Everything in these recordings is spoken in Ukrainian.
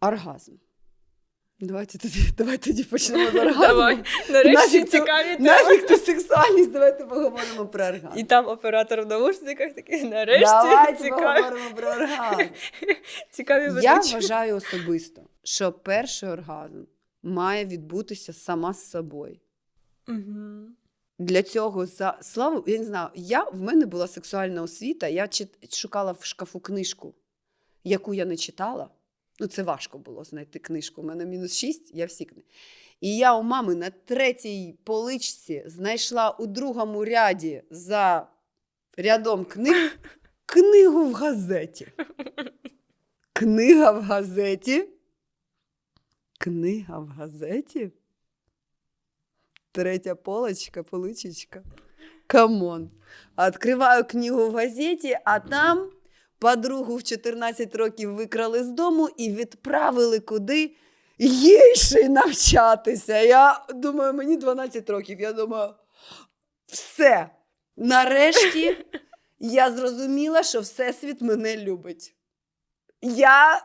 Оргазм. Давайте тоді, давайте тоді почнемо з оргазму. Давай. Нарешті Нафіг ту- цікаві теми. Нафіг ту сексуальність, давайте поговоримо про оргазм. І там оператор в наушниках такий, нарешті Давайте цікаві, поговоримо про оргазм. цікаві Я ведучі. вважаю особисто, що перший оргазм має відбутися сама з собою. Мгм. Для цього за славу, я не знаю, я в мене була сексуальна освіта. Я чит, шукала в шкафу книжку, яку я не читала. Ну, це важко було знайти книжку. У мене мінус 6, я всі книги. І я у мами на третій поличці знайшла у другому ряді за рядом книг книгу в газеті. Книга в газеті. Книга в газеті. Третя полочка, поличечка. Камон. Откриваю книгу в газеті, а там подругу в 14 років викрали з дому і відправили куди їй ще навчатися. Я думаю, мені 12 років. Я думаю, все. Нарешті я зрозуміла, що Всесвіт мене любить. Я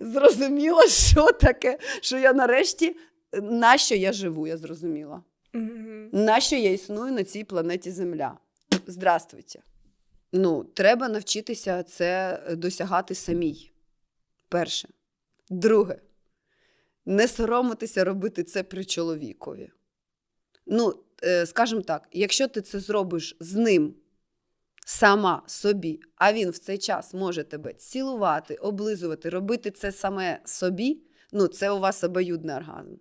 зрозуміла, що таке, що я нарешті, на що я живу, я зрозуміла. На що я існую на цій планеті Земля? Здравствуйте. Ну, треба навчитися це досягати самій. Перше. Друге, не соромитися робити це при чоловікові. Ну, е, скажімо так, якщо ти це зробиш з ним сама собі, а він в цей час може тебе цілувати, облизувати, робити це саме собі, ну, це у вас обоюдний оргазм.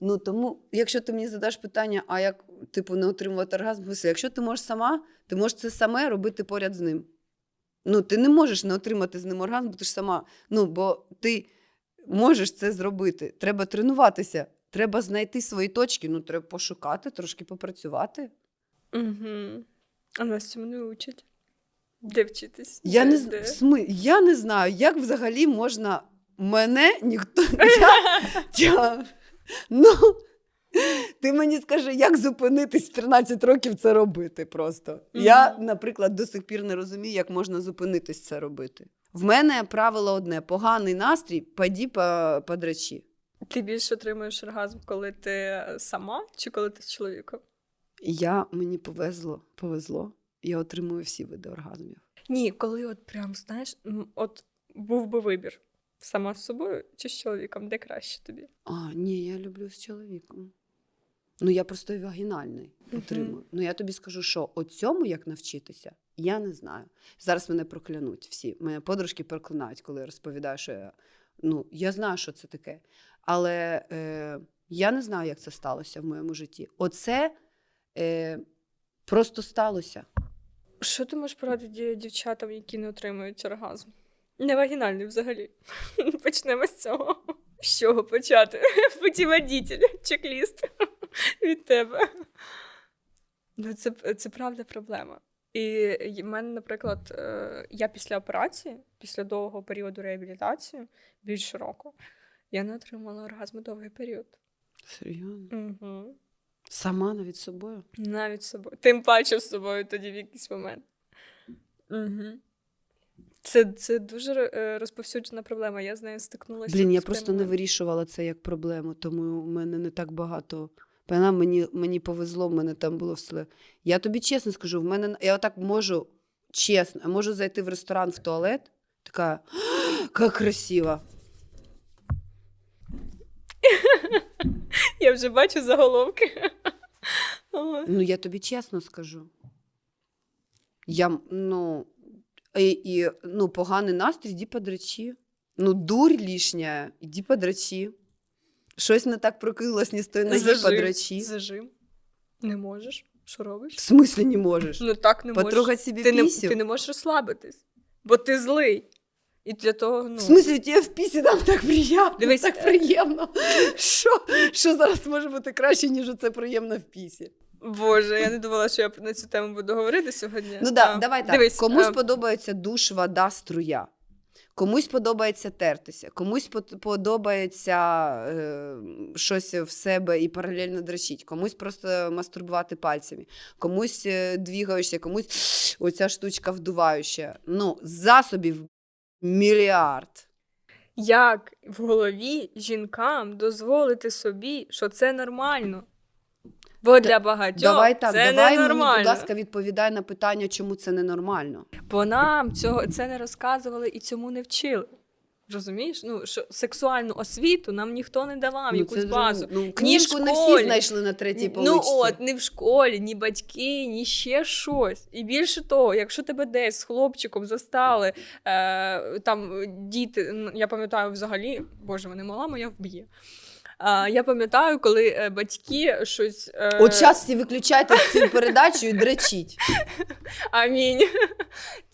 Ну тому, якщо ти мені задаш питання, а як типу не отримувати оргазм, Гуся, якщо ти можеш сама, ти можеш це саме робити поряд з ним. Ну, ти не можеш не отримати з ним оргазм, бо ти ж сама. Ну, бо ти можеш це зробити. Треба тренуватися, треба знайти свої точки, ну, треба пошукати, трошки попрацювати. Мгм. А нас цьому не учать. Де вчитись? Я Де- не, де? сми- я не знаю, як взагалі можна мене ніхто. Я, я, ну, ти мені скажи, як зупинитись в 13 років це робити просто. Я, наприклад, до сих пір не розумію, як можна зупинитись це робити. В мене правило одне: поганий настрій, паді по, подрачі. Ти більше отримуєш оргазм, коли ти сама чи коли ти з чоловіком? Я мені повезло, повезло. Я отримую всі види оргазмів. Ні, коли от прям, знаєш, от був би вибір сама з собою чи з чоловіком, де краще тобі? А, ні, я люблю з чоловіком. Ну, я просто вагінальний отримую. Ну, я тобі скажу, що от цьому як навчитися, я не знаю. Зараз мене проклянуть всі. Мене подружки проклинають, коли я розповідаю, що я. Ну, я знаю, що це таке. Але е, я не знаю, як це сталося в моєму житті. Оце е, просто сталося. Що ти можеш порадити дівчатам, які не отримують оргазм? Не вагінальний взагалі. Почнемо з цього. З чого почати? Путіводитель, чек-ліст від тебе. Ну, це, це правда проблема. І в мене, наприклад, е, я після операції, після довгого періоду реабілітації, більше року, я не отримала оргазму довгий період. Серйозно? Угу. Сама навіть з собою. Навіть з собою. Тим паче з собою тоді в якийсь момент. Угу. Це, це дуже е, розповсюджена проблема. Я з нею стикнулася. Блін, я просто не вирішувала це як проблему, тому в мене не так багато. Певна, мені, мені повезло, в мене там було все. Я тобі чесно скажу, в мене я отак можу чесно, можу зайти в ресторан в туалет, така як красиво. Я вже бачу заголовки. Ну, я тобі чесно скажу. Я, ну, і, і ну, поганий настрій, іди подрачі. Ну, дурь лишня, іди подрачі. Щось не так прокинулось, ні з тої ноги Зажим. подрачі. Зажим. Не можеш? Що робиш? В смислі не можеш? Ну так не можеш. Потрогать собі Ти не, ти не можеш розслабитись, бо ти злий. І для того, ну. В смислі, тебе в пісі там так приємно, Дивись, так е, приємно. Що, що зараз може бути краще, ніж це приємно в пісі? Боже, я не думала, що я на цю тему буду говорити сьогодні. Ну да, А, давай так. Дивись, комусь а, подобається душ, вода, струя. Комусь подобається тертися, комусь подобається е, щось в себе і паралельно дрочить, комусь просто мастурбувати пальцями, комусь е, двігаєшся, комусь оця штучка вдуваюча. Ну, засобів мільярд. Як в голові жінкам дозволити собі, що це нормально? Бо для багатьох Давай так, це давай мені, будь ласка, відповідай на питання, чому це ненормально. Бо нам цього це не розказували і цьому не вчили. Розумієш? Ну, що сексуальну освіту нам ніхто не давав, Ну, якусь базу. Ну, книжку не всі знайшли на третій Ну от, ні в школі, ні батьки, ні ще щось. І більше того, якщо тебе десь з хлопчиком застали, е, там діти, ну, я пам'ятаю взагалі, боже, мене мала моя вб'є. А, я пам'ятаю, коли е, батьки щось. Е, От час всі виключайте цю передачу і дречіть. Амінь.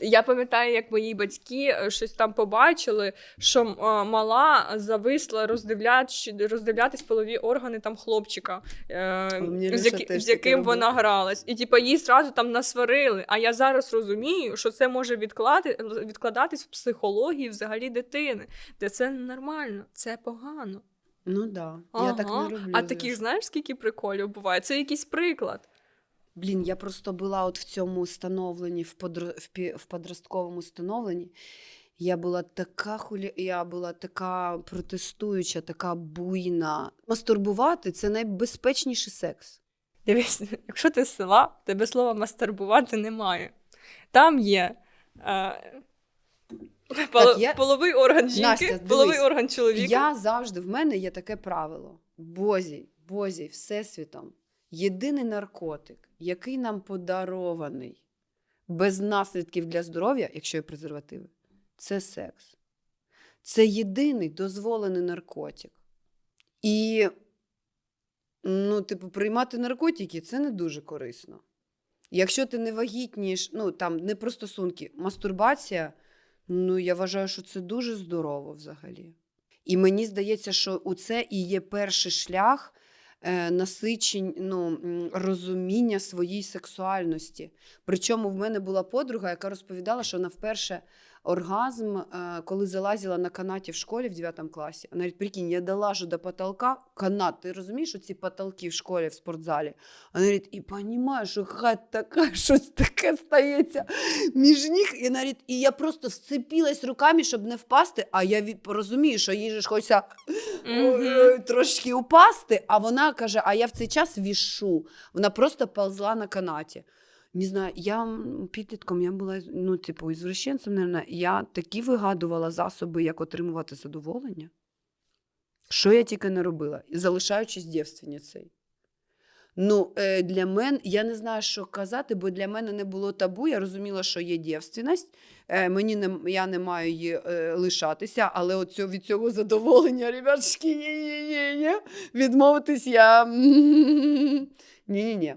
Я пам'ятаю, як мої батьки е, щось там побачили, що е, мала зависла роздивляч, роздивлятись полові органи там хлопчика, е, з, теж з яким вона гралась. І типа її зразу там насварили. А я зараз розумію, що це може відклади, відкладатись в психології взагалі дитини, де це ненормально, це погано. Ну да, я так не роблю. А таких знаєш, скільки приколів буває? Це якийсь приклад. Блін, я просто була от в цьому становленні, в, подро... в, пі... в подростковому становленні. Я була така хулі... я була така протестуюча, така буйна. Мастурбувати це найбезпечніший секс. Дивись, якщо ти з села, тебе слова мастурбувати немає. Там є е, поло- я- половий орган жінки, Настя, половий орган чоловіка. Я завжди в мене є таке правило: Бозі, Бозі, Всесвітом. Єдиний наркотик, який нам подарований без наслідків для здоров'я, якщо є презервативи, це секс. Це єдиний дозволений наркотик. І, ну, типу, приймати наркотики це не дуже корисно. Якщо ти не вагітніш, ну там не про стосунки, мастурбація, ну я вважаю, що це дуже здорово взагалі. І мені здається, що у це і є перший шлях е, насичень, ну, розуміння своїй сексуальності. Причому в мене була подруга, яка розповідала, що вона вперше оргазм, е, коли залазила на канаті в школі в 9 класі. Вона говорить, прикинь, я долажу до потолка, канат, ти розумієш, оці потолки в школі, в спортзалі? Вона говорить, і розумію, що хать така, щось таке стається між ніг. І, говорить, і я просто вцепилась руками, щоб не впасти, а я розумію, що їй ж хочеться е, трошки упасти, а вона каже: а я в цей час вішу. Вона просто ползла на канаті. Не знаю, я підлітком я була ну, типу, ізвращенцем, наверное, я такі вигадувала засоби, як отримувати задоволення. Що я тільки не робила, залишаючись дівственницею. Ну, е, для мене, я не знаю, що казати, бо для мене не було табу. Я розуміла, що є дівственність. Е, мені не, я не маю її е, лишатися, але от від цього задоволення, ні-ні-ні, відмовитись я. Ні-ні-ні.